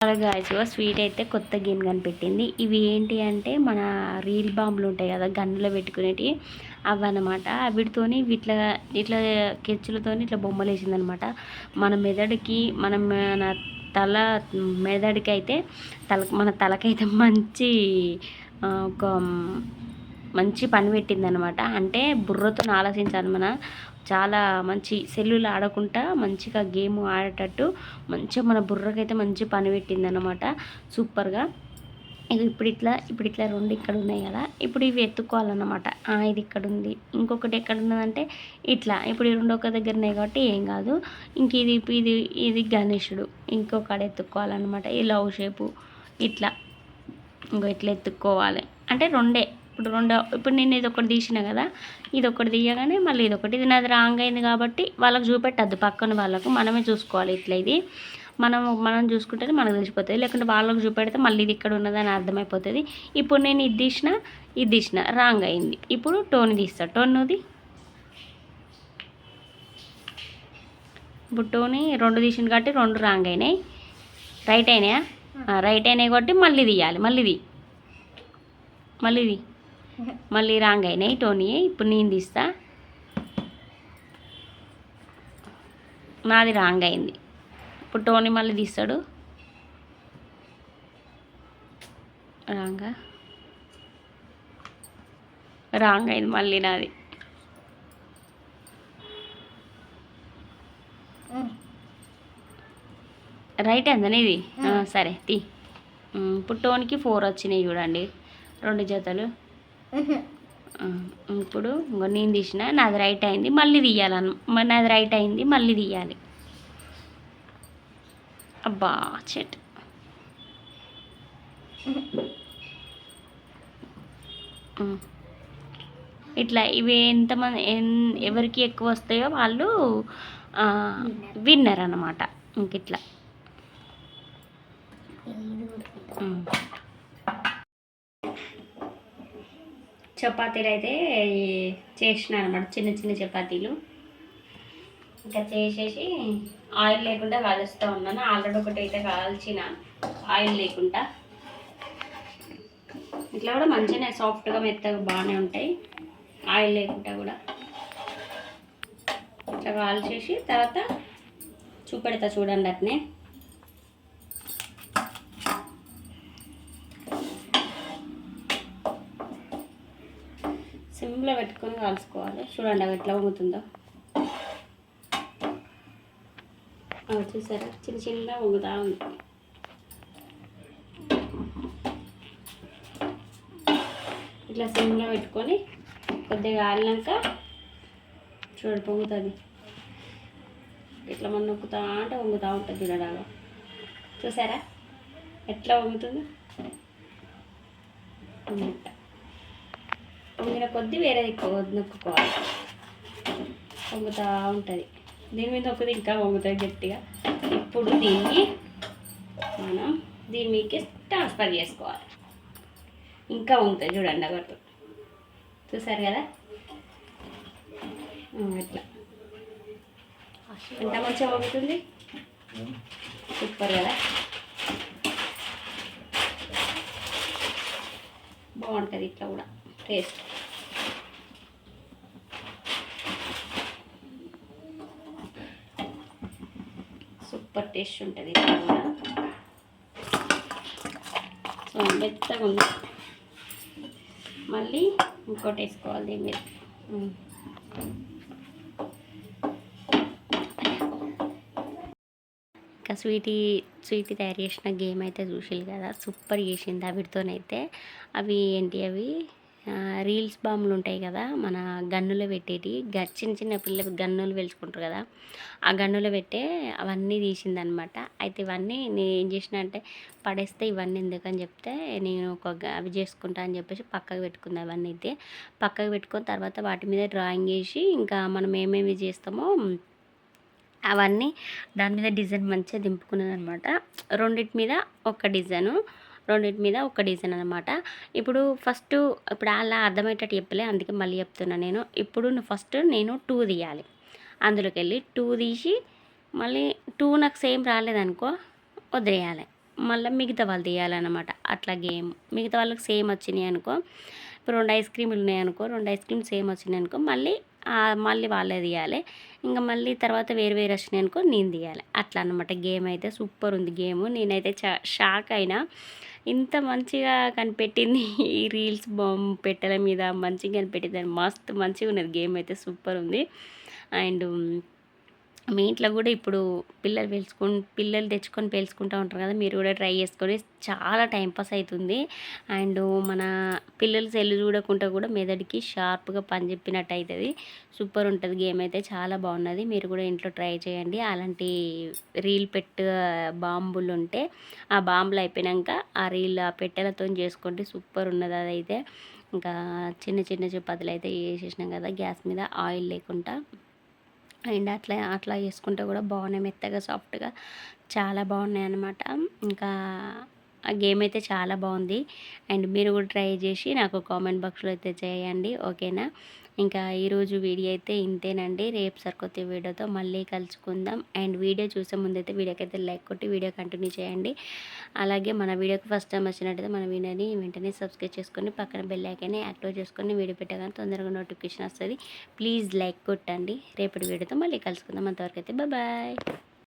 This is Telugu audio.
గాయస్ స్వీట్ అయితే కొత్త గేమ్ కనిపెట్టింది. ఇవి ఏంటి అంటే మన రీల్ బాంబులు ఉంటాయి కదా గన్నులో పెట్టుకునేటివి అనమాట వీటితోని ఇట్లా ఇట్లా కెచ్చులతోని ఇట్లా బొమ్మలు వేసిందనమాట మన మెదడుకి మన మన తల మెదడుకి అయితే తల మన తలకైతే మంచి ఒక మంచి పని పెట్టిందనమాట. అంటే బుర్రతో ఆలోచించాలి మన. చాలా మంచి సెల్లులు ఆడకుండా మంచిగా గేమ్ ఆడేటట్టు మంచిగా మన బుర్రకైతే మంచి పని పెట్టిందనమాట. సూపర్గా. ఇది ఇప్పుడు ఇట్లా ఇప్పుడు ఇట్లా రెండు ఇక్కడ ఉన్నాయి కదా. ఇప్పుడు ఇవి ఎత్తుకోవాలన్నమాట. ఇది ఇక్కడ ఉంది. ఇంకొకటి ఎక్కడ ఉన్నదంటే ఇట్లా. ఇప్పుడు ఈ రెండు ఒక దగ్గర ఉన్నాయి కాబట్టి ఏం కాదు. ఇంక ఇది ఇది ఇది గణేషుడు. ఇంకొకటి ఎత్తుకోవాలన్నమాట. ఈ లవ్ షేపు. ఇట్లా. ఇంకో ఇట్లా ఎత్తుక్కోవాలి అంటే రెండే. ఇప్పుడు రెండు ఇప్పుడు నేను ఇది ఒకటి తీసిన కదా ఇది ఒకటి తీయగానే మళ్ళీ ఇది ఒకటి. ఇది నాది రాంగ్ అయింది కాబట్టి వాళ్ళకి చూపెట్టద్దు పక్కన వాళ్ళకు. మనమే చూసుకోవాలి ఇట్లా ఇది. మనం మనం చూసుకుంటేనే మనకు తెలిసిపోతుంది. లేకుంటే వాళ్ళకి చూపెడితే మళ్ళీ ఇది ఇక్కడ ఉన్నదని అర్థమైపోతుంది. ఇప్పుడు నేను ఇది తీసిన ఇది తీసిన రాంగ్ అయింది. ఇప్పుడు టోన్ తీస్తా. టోన్ నువ్వుది ఇప్పుడు టోని రెండు తీసిన కాబట్టి రెండు రాంగ్ అయినాయి. రైట్ అయినాయా? రైట్ అయినాయి కాబట్టి మళ్ళీ తీయాలి. మళ్ళీ తీ. మళ్ళీ రాంగ్ అయినాయి టోనీ ఇప్పుడు నేను తీస్తా. నాది రాంగ్ అయింది ఇప్పుడు టోనీ మళ్ళీ తీస్తాడు. రాంగా. రాంగ్ అయింది మళ్ళీ నాది. రైట్ అయిందని ఇది సరే తీ. ఇప్పుడు టోన్కి ఫోర్ వచ్చినాయి చూడండి. రెండు జతలు. ఇప్పుడు ఇంకో నేను తీసిన నాది రైట్ అయింది మళ్ళీ తీయాలను నాది రైట్ అయింది మళ్ళీ తీయాలి. అబ్బా చెట్. ఇట్లా ఇవి ఎంతమంది ఎవరికి ఎక్కువ వస్తాయో వాళ్ళు విన్నర్ అన్నమాట ఇంక ఇట్లా. చపాతీలు అయితే చేసిన అనమాట చిన్న చిన్న చపాతీలు. ఇంకా చేసేసి ఆయిల్ లేకుండా కాలుస్తూ ఉన్నాను. ఆల్రెడీ ఒకటి అయితే కాల్చిన ఆయిల్ లేకుండా. ఇట్లా కూడా మంచిగానే సాఫ్ట్గా మెత్తగా బాగానే ఉంటాయి. ఆయిల్ లేకుండా కూడా. ఇట్లా కాల్చేసి తర్వాత చూపెడతా చూడండి అట్నే. సిమ్లో పెట్టుకొని కాల్చుకోవాలి. చూడండి అవి ఎట్లా వంగుతుందో. అవి చూసారా? చిన్న చిన్నగా వంగుతా ఉంది. ఇట్లా సిమ్లో పెట్టుకొని కొద్దిగా కాలినాక చూడండి పొంగుతుంది. ఇట్లా మనం నొక్కుతా అంటే వంగుతూ ఉంటుంది చూడడాలో చూసారా? ఎట్లా వంగుతుంది? అన్నట్టు పొంగిన కొద్దీ వేరే నొక్కుకోవాలి. పొంగుతూ ఉంటుంది. దీని మీద ఒకది ఇంకా పొంగుతుంది గట్టిగా. ఇప్పుడు దీన్ని మనం దీని మీకు ట్రాన్స్ఫర్ చేసుకోవాలి. ఇంకా ఉంటుంది చూడండి అగట్టు చూసారు కదా? ఇట్లా ఎంత మంచిగా పొంగుతుంది సూపర్ కదా? బాగుంటుంది ఇట్లా కూడా. సూపర్ టేస్ట్ ఉంటుంది సో మెత్తగా ఉంది. మళ్ళీ ఇంకోటి వేసుకోవాలి దీని మీద. ఇంకా స్వీటీ స్వీటీ తయారు చేసిన గేమ్ అయితే చూసిల్లు కదా. సూపర్ చేసింది అవిటితోనైతే అవి ఏంటి అవి? రీల్స్ బాంబులు ఉంటాయి కదా మన గన్నులో పెట్టేటి చిన్న చిన్న పిల్లలు గన్నులు పెంచుకుంటారు కదా ఆ గన్నులో పెట్టే అవన్నీ తీసిందనమాట. అయితే ఇవన్నీ నేను ఏం చేసిన అంటే పడేస్తే ఇవన్నీ ఎందుకని చెప్తే నేను ఒక అవి చేసుకుంటా అని చెప్పేసి పక్కకు పెట్టుకుంది అవన్నీ అయితే. పక్కకు పెట్టుకుని తర్వాత వాటి మీద డ్రాయింగ్ వేసి ఇంకా మనం ఏమేమి చేస్తామో అవన్నీ దాని మీద డిజైన్ మంచిగా దింపుకున్నది అనమాట రెండింటి మీద ఒక డిజైను రెండింటి మీద ఒక డిజైన్ అనమాట ఇప్పుడు ఫస్ట్ ఇప్పుడు అలా అర్థమయ్యేటట్టు చెప్పలే అందుకే మళ్ళీ చెప్తున్నా నేను. ఇప్పుడు ఫస్ట్ నేను టూ తీయాలి. అందులోకి వెళ్ళి టూ తీసి మళ్ళీ టూ నాకు సేమ్ రాలేదనుకో వదిలేయాలి. మళ్ళీ మిగతా వాళ్ళు తీయాలన్నమాట. అట్లా గేమ్. మిగతా వాళ్ళకి సేమ్ వచ్చినాయి అనుకో ఇప్పుడు రెండు ఐస్ క్రీములు ఉన్నాయి అనుకో రెండు ఐస్ క్రీమ్ సేమ్ వచ్చినాయి అనుకో మళ్ళీ మళ్ళీ వాళ్ళే తీయాలి. ఇంకా మళ్ళీ తర్వాత వేరు వేరు వచ్చినాయి అనుకో నేను తీయాలి. అట్లా అనమాట గేమ్ అయితే సూపర్ ఉంది గేమ్. నేనైతే చా షాక్ అయినా ఇంత మంచిగా కనిపెట్టింది. ఈ రీల్స్ బొమ్మ పెట్టెల మీద మంచిగా కనిపెట్టింది. మస్తు మంచిగా ఉన్నది గేమ్ అయితే సూపర్ ఉంది. అండ్ మీ ఇంట్లో కూడా ఇప్పుడు పిల్లలు పెంచుకొని పిల్లలు తెచ్చుకొని పెంచుకుంటూ ఉంటారు కదా మీరు కూడా ట్రై చేసుకొని చాలా టైంపాస్ అవుతుంది అండ్ మన పిల్లలు సెల్లు చూడకుండా కూడా మెదడుకి షార్ప్గా పని చెప్పినట్టు అవుతుంది సూపర్ ఉంటుంది గేమ్ అయితే చాలా బాగున్నది. మీరు కూడా ఇంట్లో ట్రై చేయండి. అలాంటి రీల్ పెట్టు బాంబులు ఉంటే ఆ బాంబులు అయిపోయాక ఆ రీల్ ఆ పెట్టెలతో చేసుకోండి. సూపర్ ఉన్నది అదైతే. ఇంకా చిన్న చిన్న చపాతీలు అయితే వేసేసినాం కదా గ్యాస్ మీద ఆయిల్ లేకుండా. అండ్ అట్లా అట్లా చేసుకుంటే కూడా బాగున్నాయి. మెత్తగా సాఫ్ట్గా చాలా బాగున్నాయి అన్నమాట ఇంకా ఆ గేమ్ అయితే చాలా బాగుంది. అండ్ మీరు కూడా ట్రై చేసి నాకు కామెంట్ బాక్స్లో అయితే చేయండి. ఓకేనా? ఇంకా ఈరోజు వీడియో అయితే ఇంతేనండి. రేపు సరికొత్త వీడియోతో మళ్ళీ కలుసుకుందాం. అండ్ వీడియో చూసే ముందైతే వీడియోకి అయితే లైక్ కొట్టి వీడియో కంటిన్యూ చేయండి. అలాగే మన వీడియోకి ఫస్ట్ టైం వచ్చినట్టయితే మన వీడియోని వెంటనే సబ్స్క్రైబ్ చేసుకొని పక్కన బెల్ ఐకాన్ని యాక్టివేట్ చేసుకొని వీడియో పెట్టగానే తొందరగా నోటిఫికేషన్ వస్తుంది. ప్లీజ్ లైక్ కొట్టండి. రేపటి వీడియోతో మళ్ళీ కలుసుకుందాం. అంతవరకు అయితే బాయ్.